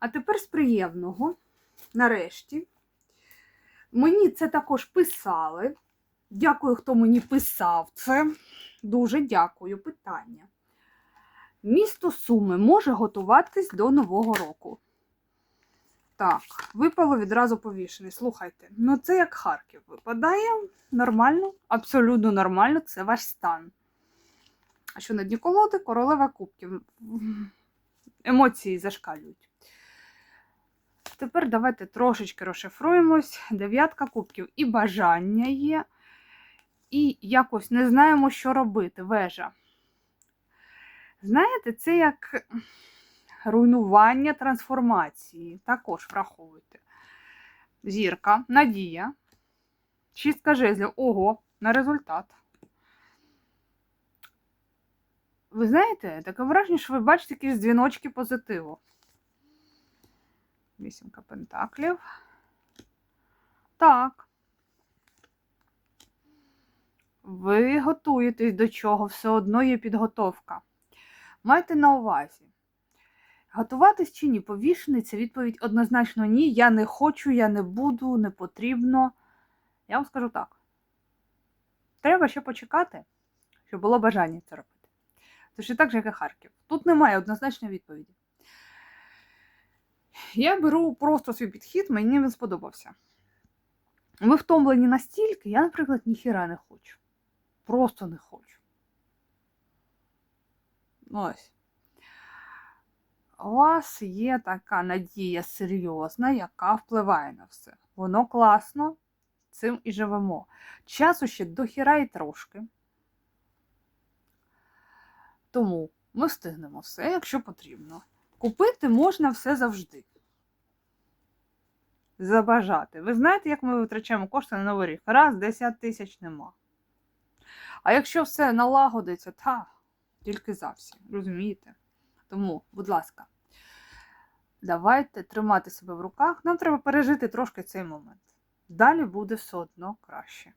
А тепер з приємного, нарешті. Мені це також писали. Дякую, хто мені писав це. Дуже дякую. Питання. Місто Суми може готуватись до Нового року. Так, випало відразу повішений. Слухайте, ну це як Харків випадає. Нормально, абсолютно нормально, це ваш стан. А що на дні колоди королева кубків. Емоції зашкалюють. Тепер давайте трошечки розшифруємось. Дев'ятка кубків. І бажання є, і якось не знаємо, що робити. Вежа. Знаєте, це як руйнування трансформації. Також враховуйте. Зірка, надія. Шістка жезлів. Ого, на результат. Ви знаєте, таке враження, що ви бачите якісь дзвіночки позитиву. Вісімка пентаклів. Так. Ви готуєтесь до чого, все одно є підготовка. Майте на увазі. Готуватись чи ні? Повішений це відповідь однозначно ні. Я не хочу, я не буду, не потрібно. Я вам скажу так. Треба ще почекати, щоб було бажання це робити. Тож і так же, як і Харків. Тут немає однозначної відповіді. Я беру просто свій підхід, мені він сподобався. Ви втомлені настільки, я, наприклад, ніхіра не хочу. Просто не хочу. Ось. У вас є така надія серйозна, яка впливає на все. Воно класно, цим і живемо. Часу ще дохіра і трошки. Тому ми встигнемо все, якщо потрібно. Купити можна все завжди. Забажати. Ви знаєте, як ми витрачаємо кошти на новий рік? Раз, 10 тисяч нема. А якщо все налагодиться, та тільки за всі, розумієте? Тому, будь ласка, давайте тримати себе в руках. Нам треба пережити трошки цей момент. Далі буде все одно краще.